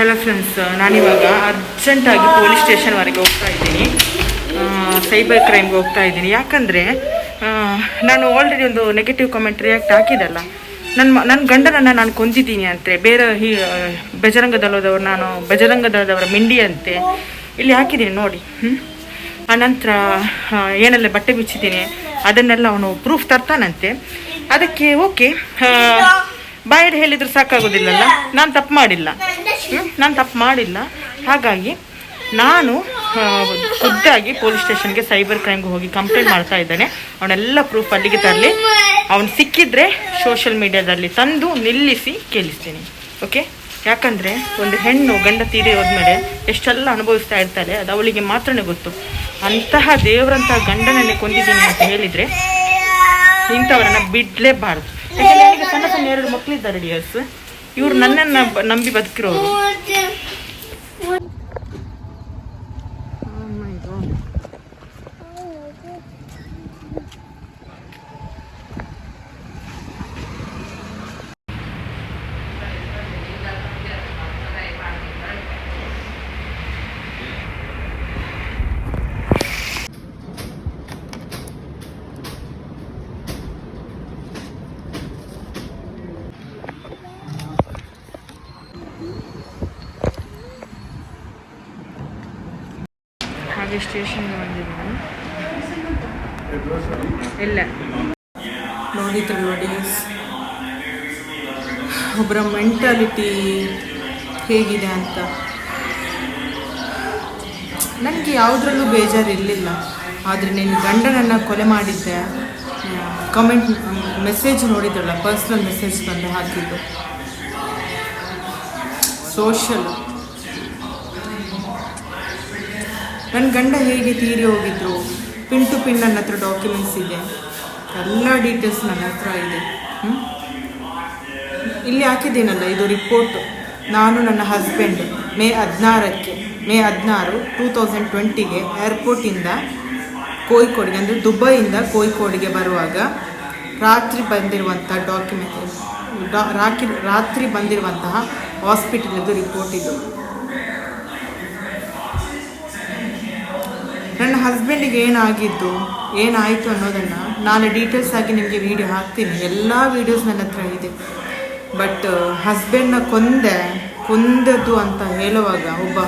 Hello friends ನಾನಿವಾಗ ಅರ್ಜೆಂಟಾಗಿ police ಸ್ಟೇಷನ್ವರೆಗೆ ಹೋಗ್ತಾ ಇದ್ದೀನಿ. ಸೈಬರ್ ಕ್ರೈಮ್ಗೆ ಹೋಗ್ತಾ ಇದ್ದೀನಿ. ಯಾಕಂದರೆ ನಾನು ಆಲ್ರೆಡಿ ಒಂದು ನೆಗೆಟಿವ್ ಕಮೆಂಟ್ ರಿಯಾಕ್ಟ್ ಹಾಕಿದಲ್ಲ ನನ್ನ ನನ್ನ ಗಂಡನನ್ನು ನಾನು ಕೊಂದಿದ್ದೀನಿ ಅಂತೆ. ಬೇರೆ ಹಿ ಬಜರಂಗ ದಳದವರು ನಾನು ಬಜರಂಗ ದಳದವರ ಮಿಂಡಿ ಅಂತೆ. ಇಲ್ಲಿ ಹಾಕಿದ್ದೀನಿ ನೋಡಿ. ಹ್ಞೂ ಆನಂತರ ಏನೆಲ್ಲ ಬಟ್ಟೆ ಬಿಚ್ಚಿದ್ದೀನಿ, ಅದನ್ನೆಲ್ಲ ಅವನು ಪ್ರೂಫ್ ತರ್ತಾನಂತೆ. ಅದಕ್ಕೆ ಓಕೆ ಬಾಯಲ್ಲಿ ಹೇಳಿದ್ರು ಸಾಕಾಗೋದಿಲ್ಲಲ್ಲ? ನಾನು ತಪ್ಪು ಮಾಡಿಲ್ಲ. ನಾನು ತಪ್ಪು ಮಾಡಿಲ್ಲ. ಹಾಗಾಗಿ ನಾನು ಖುದ್ದಾಗಿ ಪೊಲೀಸ್ ಸ್ಟೇಷನ್ಗೆ ಸೈಬರ್ ಕ್ರೈಮ್ಗೆ ಹೋಗಿ ಕಂಪ್ಲೇಂಟ್ ಮಾಡ್ತಾ ಇದ್ದಾನೆ. ಅವನೆಲ್ಲ ಪ್ರೂಫ್ ಅಲ್ಲಿಗೆ ತರಲಿ. ಅವನು ಸಿಕ್ಕಿದ್ರೆ ಸೋಷಿಯಲ್ ಮೀಡಿಯಾದಲ್ಲಿ ತಂದು ನಿಲ್ಲಿಸಿ ಕೇಳಿಸ್ತೀನಿ. ಓಕೆ ಯಾಕಂದರೆ ಒಂದು ಹೆಣ್ಣು ಗಂಡ ತೀರಿ ಹೋದ್ಮೇಲೆ ಎಷ್ಟೆಲ್ಲ ಅನುಭವಿಸ್ತಾ ಇರ್ತಾರೆ, ಅದು ಅವಳಿಗೆ ಮಾತ್ರನೇ ಗೊತ್ತು. ಅಂತಹ ದೇವರಂತಹ ಗಂಡನನ್ನೇ ಕೊಂದಿದ್ದೀನಿ ಅಂತ ಹೇಳಿದರೆ ಇಂಥವರನ್ನು ಬಿಡಲೇಬಾರ್ದು. ಯಾಕಂದರೆ ಸಣ್ಣ ಸಣ್ಣ ಎರಡು ಮಕ್ಕಳಿದ್ದಾರೆ ಡಿಯರ್ಸ್ ಇವ್ರು ನನ್ನ ನಂಬಿ ಬದುಕಿರೋರು. ಸ್ಟೇಷನ್ಗೆ ಬಂದಿದ್ದೀನಿ ಇಲ್ಲ. ನೋಡಿದ್ರು ನೋಡಿ ಒಬ್ಬರ ಮೆಂಟಾಲಿಟಿ ಹೇಗಿದೆ ಅಂತ. ನನಗೆ ಯಾವುದ್ರಲ್ಲೂ ಬೇಜಾರಿರಲಿಲ್ಲ. ಆದರೆ ನೀನು ಗಂಡನನ್ನು ಕೊಲೆ ಮಾಡಿದ್ದೆ. ಕಮೆಂಟ್ ಮೆಸೇಜ್ ನೋಡಿದ್ರಲ್ಲ ಪರ್ಸ್ನಲ್ ಮೆಸೇಜ್ ಬಂದು ಹಾಕಿದ್ದು. ಸೋಷಲ್ ನನ್ನ ಗಂಡ ಹೇಗೆ ತೀರಿ ಹೋಗಿದ್ರು ಪಿನ್ ಟು ಪಿನ್ ನನ್ನ ಹತ್ರ ಡಾಕ್ಯುಮೆಂಟ್ಸ್ ಇದೆ. ಎಲ್ಲ ಡೀಟೇಲ್ಸ್ ನನ್ನ ಹತ್ರ ಇದೆ? ಇಲ್ಲಿ ಹಾಕಿದ್ದೀನಲ್ಲ, ಇದು ರಿಪೋರ್ಟ್ ನಾನು ನನ್ನ ಹಸ್ಬೆಂಡ್ ಮೇ ಹದಿನಾರಕ್ಕೆ, ಮೇ ಹದಿನಾರು ಟೂ ತೌಸಂಡ್ ಟ್ವೆಂಟಿಗೆ ಏರ್ಪೋರ್ಟಿಂದ ಕೋಯಿಕೋಡಿಗೆ, ಅಂದರೆ ದುಬೈಯಿಂದ ಕೋಯಿಕೋಡಿಗೆ ಬರುವಾಗ ರಾತ್ರಿ ಬಂದಿರುವಂಥ ಡಾಕ್ಯುಮೆಂಟ್ ರಾತ್ರಿ ಬಂದಿರುವಂತಹ ಹಾಸ್ಪಿಟಲ್ದು ರಿಪೋರ್ಟ್ ಇದು. ನನ್ನ ಹಸ್ಬೆಂಡಿಗೆ ಏನಾಗಿದ್ದು, ಏನಾಯಿತು ಅನ್ನೋದನ್ನು ನಾನು ಡೀಟೇಲ್ಸ್ ಆಗಿ ನಿಮಗೆ ವೀಡಿಯೋ ಹಾಕ್ತೀನಿ. ಎಲ್ಲ ವೀಡಿಯೋಸ್ ನನ್ನ ಹತ್ರ ಇದೆ. ಬಟ್ ಹಸ್ಬೆಂಡ್ನ ಕೊಂದೆ, ಕೊಂದದ್ದು ಅಂತ ಹೇಳುವಾಗ ಒಬ್ಬ,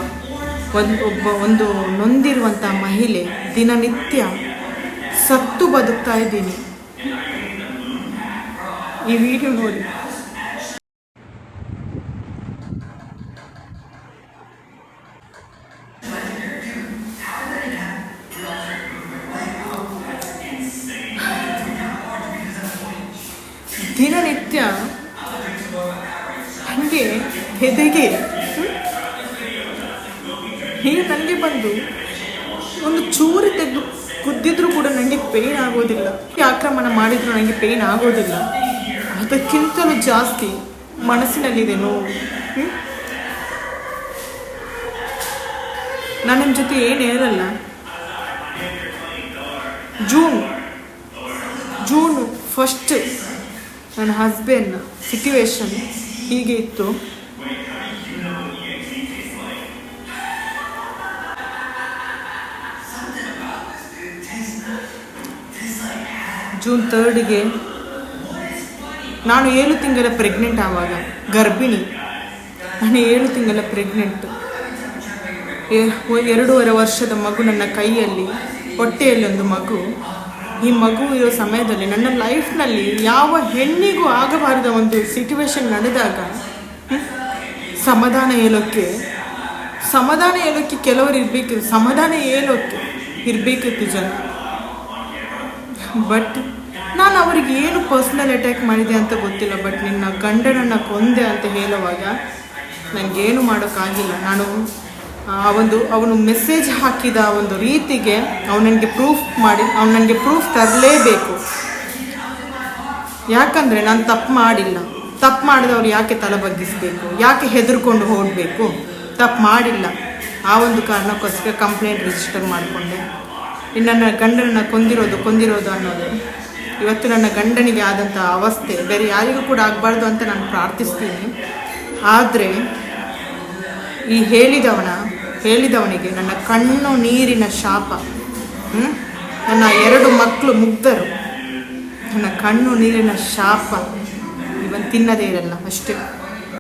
ಒಂದು ಒಬ್ಬ ಒಂದು ನೊಂದಿರುವಂಥ ಮಹಿಳೆ ದಿನನಿತ್ಯ ಸತ್ತು ಬದುಕ್ತಾ ಇದ್ದೀನಿ. ಈ ವಿಡಿಯೋ ನೋಡಿ. ದಿನನಿತ್ಯ ಹಾಗೆ ಹೆದೆಗೆ ಹೀಗೆ? ನನಗೆ ಬಂದು ಒಂದು ಚೂರು ತೆಗೆದು ಕುದ್ದಿದ್ರೂ ಕೂಡ ನನಗೆ ಪೇಯ್ನ್ ಆಗೋದಿಲ್ಲ. ಆಕ್ರಮಣ ಮಾಡಿದ್ರು ನನಗೆ ಪೇಯ್ನ್ ಆಗೋದಿಲ್ಲ. ಅದಕ್ಕಿಂತಲೂ ಜಾಸ್ತಿ ಮನಸ್ಸಿನಲ್ಲಿದೆ ನೋವು? ನಾನು ಜೊತೆ ಏನು ಹೇಳಲ್ಲ ಜೂನ್, ಜೂನು ಫಸ್ಟ್ ನನ್ನ ಹಸ್ಬೆಂಡ್ ಸಿಟ್ಯುವೇಶನ್ ಹೀಗೆ ಇತ್ತು. ಜೂನ್ ತರ್ಡ್ಗೆ ನಾನು ಏಳು ತಿಂಗಳ ಪ್ರೆಗ್ನೆಂಟ್ ಆವಾಗ, ಗರ್ಭಿಣಿ. ನಾನು ಏಳು ತಿಂಗಳ ಪ್ರೆಗ್ನೆಂಟ್ ಎರಡೂವರೆ ವರ್ಷದ ಮಗು ನನ್ನ ಕೈಯಲ್ಲಿ ಹೊಟ್ಟೆಯಲ್ಲಿ ಒಂದು ಮಗು. ಈ ಮಗು ಇರೋ ಸಮಯದಲ್ಲಿ ನನ್ನ ಲೈಫ್ನಲ್ಲಿ ಯಾವ ಹೆಣ್ಣಿಗೂ ಆಗಬಾರದ ಒಂದು ಸಿಚುವೇಶನ್ ನಡೆದಾಗ, ಸಮಾಧಾನ ಹೇಳೋಕ್ಕೆ ಸಮಾಧಾನ ಹೇಳೋಕ್ಕೆ ಕೆಲವರು ಇರಬೇಕು, ಸಮಾಧಾನ ಹೇಳೋಕ್ಕೆ ಇರಬೇಕಿತ್ತು ಜನ. ಬಟ್ ನಾನು ಅವ್ರಿಗೆ ಏನು ಪರ್ಸ್ನಲ್ ಅಟ್ಯಾಕ್ ಮಾಡಿದೆ ಅಂತ ಗೊತ್ತಿಲ್ಲ ಬಟ್ ನಿನ್ನ ಗಂಡನನ್ನು ಕೊಂದೆ ಅಂತ ಹೇಳುವಾಗ ನನಗೇನು ಮಾಡೋಕ್ಕಾಗಿಲ್ಲ. ನಾನು ಒಂದು ಅವನು ಮೆಸೇಜ್ ಹಾಕಿದ ಒಂದು ರೀತಿಗೆ ಅವನು ನನಗೆ ಪ್ರೂಫ್ ಮಾಡಿ, ಅವನು ನನಗೆ ಪ್ರೂಫ್ ತರಲೇಬೇಕು. ಯಾಕಂದರೆ ನಾನು ತಪ್ಪು ಮಾಡಿಲ್ಲ. ತಪ್ಪು ಮಾಡಿದವ್ರು ಯಾಕೆ ತಲೆ ಬಗ್ಗಿಸ್ಬೇಕು? ಯಾಕೆ ಹೆದರ್ಕೊಂಡು ಹೋಗಬೇಕು? ತಪ್ಪು ಮಾಡಿಲ್ಲ. ಆ ಒಂದು ಕಾರಣಕ್ಕೋಸ್ಕರ ಕಂಪ್ಲೇಂಟ್ ರಿಜಿಸ್ಟರ್ ಮಾಡಿಕೊಂಡೆ. ಇನ್ನು ನನ್ನ ಗಂಡನನ್ನು ಕೊಂದಿರೋದು ಕೊಂದಿರೋದು ಅನ್ನೋದು. ಇವತ್ತು ನನ್ನ ಗಂಡನಿಗೆ ಆದಂಥ ಅವಸ್ಥೆ ಬೇರೆ ಯಾರಿಗೂ ಕೂಡ ಆಗಬಾರ್ದು ಅಂತ ನಾನು ಪ್ರಾರ್ಥಿಸ್ತೀನಿ. ಆದರೆ ಈ ಹೇಳಿದವನ ಹೇಳಿದವನಿಗೆ, ನನ್ನ ಕಣ್ಣು ನೀರಿನ ಶಾಪ? ನನ್ನ ಎರಡು ಮಕ್ಕಳು ಮುಗ್ಧರು ನನ್ನ ಕಣ್ಣು ನೀರಿನ ಶಾಪ, ಇವನ್ ತಿನ್ನದೇ ಇರಲ್ಲ, ಅಷ್ಟೇ